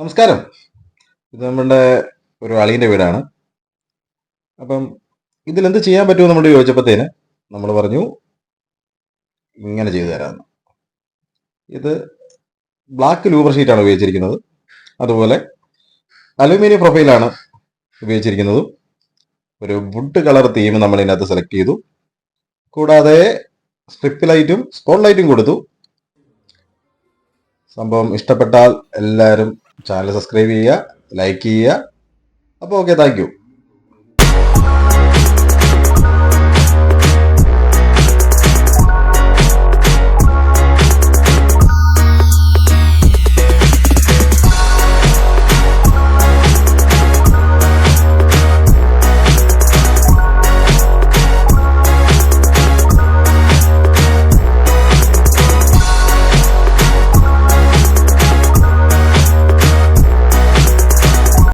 നമസ്കാരം. ഇത് നമ്മുടെ ഒരു അളീന്റെ വീടാണ്. അപ്പം ഇതിലെന്ത് ചെയ്യാൻ പറ്റുമോ നമ്മൾ ചോദിച്ചപ്പോഴത്തേന് നമ്മൾ പറഞ്ഞു ഇങ്ങനെ ചെയ്തു തരാമെന്ന്. ഇത് ബ്ലാക്ക് ലൂബർ ഷീറ്റാണ് ഉപയോഗിച്ചിരിക്കുന്നത്. അതുപോലെ അലുമിനിയം പ്രൊഫൈലാണ് ഉപയോഗിച്ചിരിക്കുന്നതും. ഒരു വുഡ് കളർ തീം നമ്മൾ ഇതിനകത്ത് സെലക്ട് ചെയ്തു. കൂടാതെ സ്ട്രിപ്പ് ലൈറ്റും സ്പോട്ട് ലൈറ്റും കൊടുത്തു. സംഭവം ഇഷ്ടപ്പെട്ടാൽ എല്ലാവരും ചാനൽ സബ്സ്ക്രൈബ് ചെയ്യുക ലൈക്ക് ചെയ്യുക. അപ്പോൾ ഓക്കെ താങ്ക്